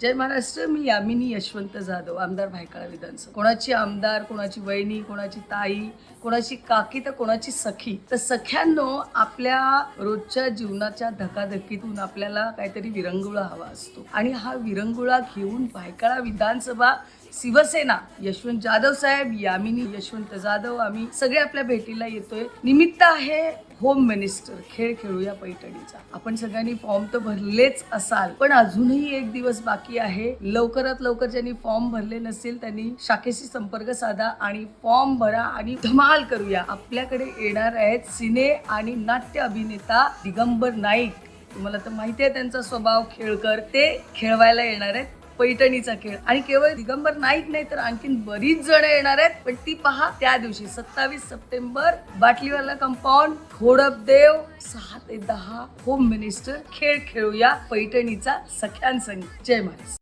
जय महाराष्ट्र मी यामिनी यशवंत जाधव आमदार भायखळा विधानसभा. कोणाची आमदार कोणाची वहिनी कोणाची ताई कोणाची काकी तर कोणाची सखी. तर सख्यांनो आपल्या रोजच्या जीवनाच्या धकाधकीतून आपल्याला काहीतरी विरंगुळा हवा असतो. आणि हा विरंगुळा घेऊन भायखळा विधानसभा शिवसेना यशवंत जाधव साहेब यामिनी यशवंत जाधव आम्ही सगळे आपल्या भेटीला येतोय. निमित्त आहे होम मिनिस्टर खेळ खेळूया पैठणीचा. आपण सगळ्यांनी फॉर्म तर भरलेच असाल पण अजूनही एक दिवस बाकी आहे. लवकरात लवकर ज्यांनी फॉर्म भरले नसेल त्यांनी शाखेशी संपर्क साधा आणि फॉर्म भरा आणि धमाल करूया. आपल्याकडे येणार आहेत सिने आणि नाट्य अभिनेता दिगंबर नाईक. तुम्हाला तर माहिती आहे त्यांचा स्वभाव खेळकर. ते खेळवायला येणार आहेत. पैठणीचा खेळ. आणि केवळ दिगंबर नाईक नाही तर आणखीन बरीच जण येणार आहेत. पण ती पहा त्या दिवशी सत्तावीस सप्टेंबर बाटलीवाला कंपाऊंड घोडपदेव सहा ते दहा होम मिनिस्टर खेळ खेळूया पैठणीचा सख्यांसंग. जय महाराज.